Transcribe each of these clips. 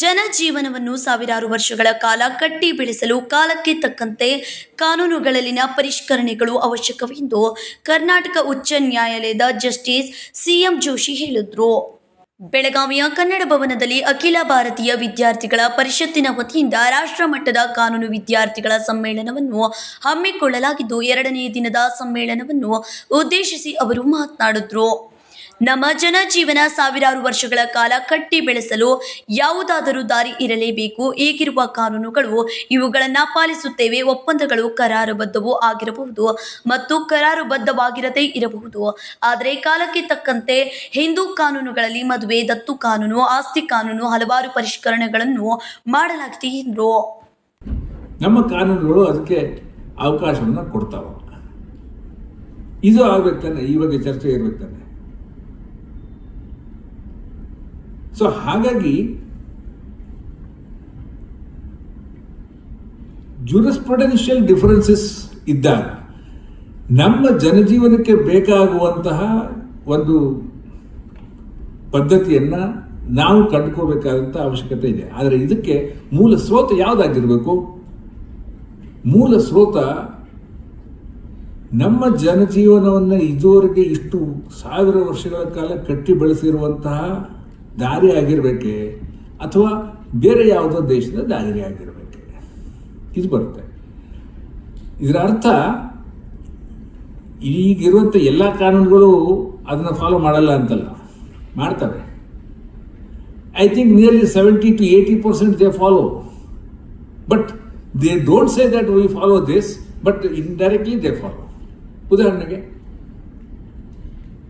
ಜನಜೀವನವನ್ನು ಸಾವಿರಾರು ವರ್ಷಗಳ ಕಾಲ ಕಟ್ಟಿ ಬೆಳೆಸಲು ಕಾಲಕ್ಕೆ ತಕ್ಕಂತೆ ಕಾನೂನುಗಳಲ್ಲಿನ ಪರಿಷ್ಕರಣೆಗಳು ಅವಶ್ಯಕವೆಂದು ಕರ್ನಾಟಕ ಉಚ್ಚ ನ್ಯಾಯಾಲಯದ ಜಸ್ಟಿಸ್ ಸಿಎಂ ಜೋಶಿ ಹೇಳಿದರು. ಬೆಳಗಾವಿಯ ಕನ್ನಡ ಭವನದಲ್ಲಿ ಅಖಿಲ ಭಾರತೀಯ ವಿದ್ಯಾರ್ಥಿಗಳ ಪರಿಷತ್ತಿನ ವತಿಯಿಂದ ರಾಷ್ಟ್ರ ಮಟ್ಟದ ಕಾನೂನು ವಿದ್ಯಾರ್ಥಿಗಳ ಸಮ್ಮೇಳನವನ್ನು ಹಮ್ಮಿಕೊಳ್ಳಲಾಗಿದ್ದು, ಎರಡನೇ ದಿನದ ಸಮ್ಮೇಳನವನ್ನು ಉದ್ದೇಶಿಸಿ ಅವರು ಮಾತನಾಡಿದ್ರು. ನಮ್ಮ ಜನಜೀವನ ಸಾವಿರಾರು ವರ್ಷಗಳ ಕಾಲ ಕಟ್ಟಿ ಬೆಳೆಸಲು ಯಾವುದಾದರೂ ದಾರಿ ಇರಲೇಬೇಕು. ಈಗಿರುವ ಕಾನೂನುಗಳು ಇವುಗಳನ್ನು ಪಾಲಿಸುತ್ತೇವೆ. ಒಪ್ಪಂದಗಳು ಕರಾರುಬದ್ಧವೂ ಆಗಿರಬಹುದು ಮತ್ತು ಕರಾರುಬದ್ಧವಾಗಿರದೇ ಇರಬಹುದು. ಆದರೆ ಕಾಲಕ್ಕೆ ತಕ್ಕಂತೆ ಹಿಂದೂ ಕಾನೂನುಗಳಲ್ಲಿ ಮದುವೆ, ದತ್ತು ಕಾನೂನು, ಆಸ್ತಿ ಕಾನೂನು ಹಲವಾರು ಪರಿಷ್ಕರಣೆಗಳನ್ನು ಮಾಡಲಾಗಿದೆ ಎಂದರು. ನಮ್ಮ ಕಾನೂನುಗಳು ಅದಕ್ಕೆ ಅವಕಾಶವನ್ನು ಕೊಡ್ತಾವ. ಇದು ಆಗ್ಬೇಕು ತಾನೆ. ಬಗ್ಗೆ ಚರ್ಚೆ ಇರ್ಬೇಕು ಸೊ ಹಾಗಾಗಿ ಜೂರಿಸ್ಪ್ರುಡೆನ್ಷಿಯಲ್ ಡಿಫರೆನ್ಸಸ್ ಇದ್ದಾಗ ನಮ್ಮ ಜನಜೀವನಕ್ಕೆ ಬೇಕಾಗುವಂತಹ ಒಂದು ಪದ್ಧತಿಯನ್ನು ನಾವು ಕಂಡುಕೋಬೇಕಾದಂಥ ಅವಶ್ಯಕತೆ ಇದೆ. ಆದರೆ ಇದಕ್ಕೆ ಮೂಲ ಸ್ರೋತ ಯಾವುದಾಗಿರಬೇಕು? ಮೂಲ ಸ್ರೋತ ನಮ್ಮ ಜನಜೀವನವನ್ನು ಇದುವರೆಗೆ ಇಷ್ಟು ಸಾವಿರ ವರ್ಷಗಳ ಕಾಲ ಕಟ್ಟಿ ಬೆಳೆಸಿರುವಂತಹ ದಾರಿ ಆಗಿರಬೇಕೆ, ಅಥವಾ ಬೇರೆ ಯಾವುದೋ ದೇಶದ ದಾರಿ ಆಗಿರಬೇಕೆ? ಇದು ಬರುತ್ತೆ. ಇದರ ಅರ್ಥ ಈಗಿರುವಂಥ ಎಲ್ಲ ಕಾನೂನುಗಳು ಅದನ್ನು ಫಾಲೋ ಮಾಡಲ್ಲ ಅಂತಲ್ಲ, ಮಾಡ್ತವೆ. I think nearly seventy to eighty percent they follow but they don't say that we follow this but indirectly they follow ಉದಾಹರಣೆಗೆ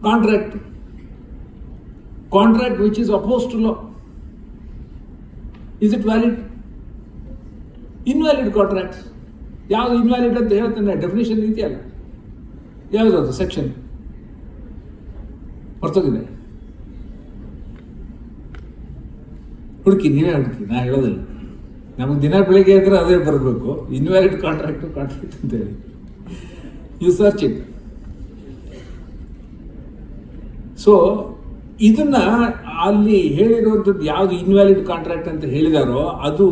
contract contract which is opposed to law. Is it valid invalid contracts ಯಾವುದು invalid ಅಂತ ಹೇಳ್ತಾನೆ definition ಇದೆಯಲ್ಲ? ಯಾವುದು ಅದು section ಹೊರ್ತೋಗಿದೆ ಹುಡುಕಿ ನೀವೇ ಹುಡುಕಿ, ನಾ ಹೇಳೋದಿಲ್ಲ. ನಮಗೆ ದಿನ ಬೆಳಿಗ್ಗೆ ಇದ್ರೆ ಅದೇ ಬರಬೇಕು. ಇನ್ವ್ಯಾಲಿಡ್ ಕಾಂಟ್ರಾಕ್ಟ್ ಕಾಂಟ್ರಾಕ್ಟ್ ಅಂತ ಹೇಳಿ ಯು ಸರ್ಚ್ ಇಟ್ ಸೊ ಇದನ್ನ ಅಲ್ಲಿ ಹೇಳಿರುವಂಥದ್ದು ಯಾವುದು ಇನ್ವ್ಯಾಲಿಡ್ ಕಾಂಟ್ರಾಕ್ಟ್ ಅಂತ ಹೇಳಿದಾರೋ ಅದು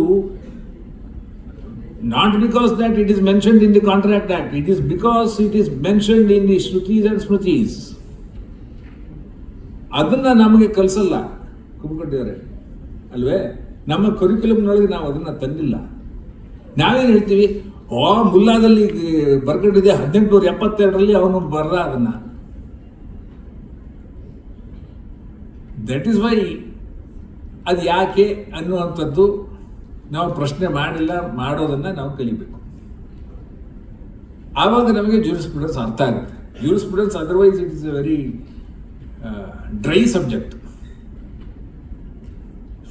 not because that it is mentioned in the contract act it is because it is mentioned in the Shrutis and Smritis ಅದನ್ನ ನಮಗೆ ಕಲಿಸಲ್ಲ. ಕುಮ್ಕೊಟ್ಟಿದ್ದಾರೆ ಅಲ್ವೇ? ನಮ್ಮ ಕರಿಕ್ಯುಲಮ್ನೊಳಗೆ ನಾವು ಅದನ್ನ ತಂದಿಲ್ಲ. ನಾವೇನು ಹೇಳ್ತೀವಿ? ಓ ಮುಲ್ಲಾದಲ್ಲಿ ಬರ್ಕೊಂಡಿದೆ ಹದಿನೆಂಟುನೂರ ಎಪ್ಪತ್ತೆರಡರಲ್ಲಿ ಅವನು ಬರ್ರ ಅದನ್ನ. ದಟ್ ಈಸ್ ವೈ ಅದು ಯಾಕೆ ಅನ್ನುವಂಥದ್ದು ನಾವು ಪ್ರಶ್ನೆ ಮಾಡಿಲ್ಲ, ಮಾಡೋದನ್ನು ನಾವು ಕಲಿಬೇಕು. ಆವಾಗ ನಮಗೆ ಜೂರಿಸ್ಪ್ರುಡೆನ್ಸ್ ಅರ್ಥ ಆಗುತ್ತೆ. Jurisprudence otherwise it is a very dry subject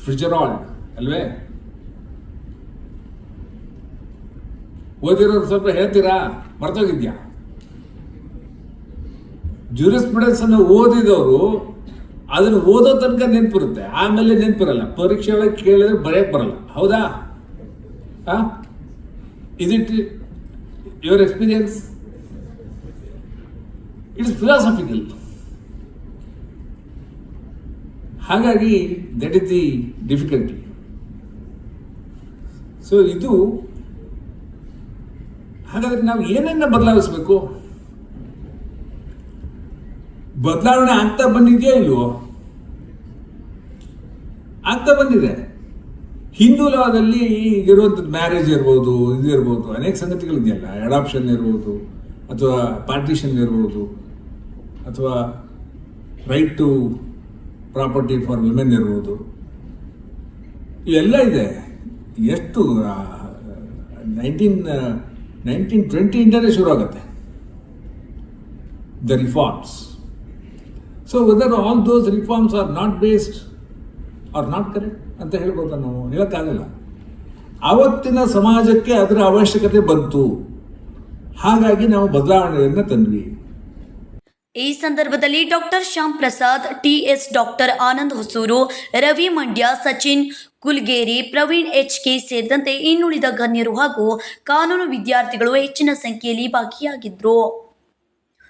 ಫ್ರಿಜರಾಲ್ಡ್ ಅಲ್ವೇ? ಓದಿರೋರು ಸ್ವಲ್ಪ ಹೇಳ್ತೀರಾ? ಮರ್ತೋಗಿದ್ಯಾ? ಜೂರಿಸ್ಪ್ರುಡೆನ್ಸ್ ಅನ್ನು ಓದಿದವರು ಅದನ್ನು ಓದೋ ತನಕ ನೆನಪಿರುತ್ತೆ. ಆಮೇಲೆ ನೆನಪಿರಲ್ಲ. ಪರೀಕ್ಷೆ ಒಳಗೆ ಕೇಳಿದ್ರೆ ಬರೆಯಕ್ಕೆ ಬರಲ್ಲ. ಹೌದಾ? Is it your experience it's philosophical ಹಾಗಾಗಿ that is the difficulty so ಇದು ಹಾಗಾದ್ರೆ ನಾವು ಏನನ್ನ ಬದಲಾಯಿಸಬೇಕು? ಬದಲಾವಣೆ ಆಗ್ತಾ ಬಂದಿದೆಯಾ ಇಲ್ವೋ? ಆಗ್ತಾ ಬಂದಿದೆ. ಹಿಂದೂ ಲಾದಲ್ಲಿ ಇರುವಂಥದ್ದು ಮ್ಯಾರೇಜ್ ಇರ್ಬೋದು, ಇದು ಇರ್ಬೋದು, ಅನೇಕ ಸಂಗತಿಗಳಿದೆಯಲ್ಲ ಅಡಾಪ್ಷನ್ ಇರ್ಬೋದು, ಅಥವಾ ಪಾರ್ಟಿಷನ್ ಇರ್ಬೋದು, ಅಥವಾ right to property for women ಇರ್ಬೋದು. ಇವೆಲ್ಲ ಇದೆ. ಎಷ್ಟು ನೈನ್ಟೀನ್ ನೈನ್ಟೀನ್ ಟ್ವೆಂಟಿಯಿಂದಲೇ ಶುರು ಆಗುತ್ತೆ the reforms so whether all those reforms are not based or not correct ಅಂತ ಹೇಳ್ಬೋದು ನಾವು, ಹೇಳೋಕ್ಕಾಗಲ್ಲ. ಆವತ್ತಿನ ಸಮಾಜಕ್ಕೆ ಅದರ ಅವಶ್ಯಕತೆ ಬಂತು. ಹಾಗಾಗಿ ನಾವು ಬದಲಾವಣೆಯನ್ನು ತಂದ್ವಿ. ಈ ಸಂದರ್ಭದಲ್ಲಿ doctor Shyam Prasad, TS doctor Anand Hosur, Ravi Mandya, Sachin Kulgeri, Praveen H K ಸೇರಿದಂತೆ ಇನ್ನುಳಿದ ಗಣ್ಯರು ಹಾಗೂ ಕಾನೂನು ವಿದ್ಯಾರ್ಥಿಗಳು ಹೆಚ್ಚಿನ ಸಂಖ್ಯೆಯಲ್ಲಿ ಭಾಗಿಯಾಗಿದ್ದರು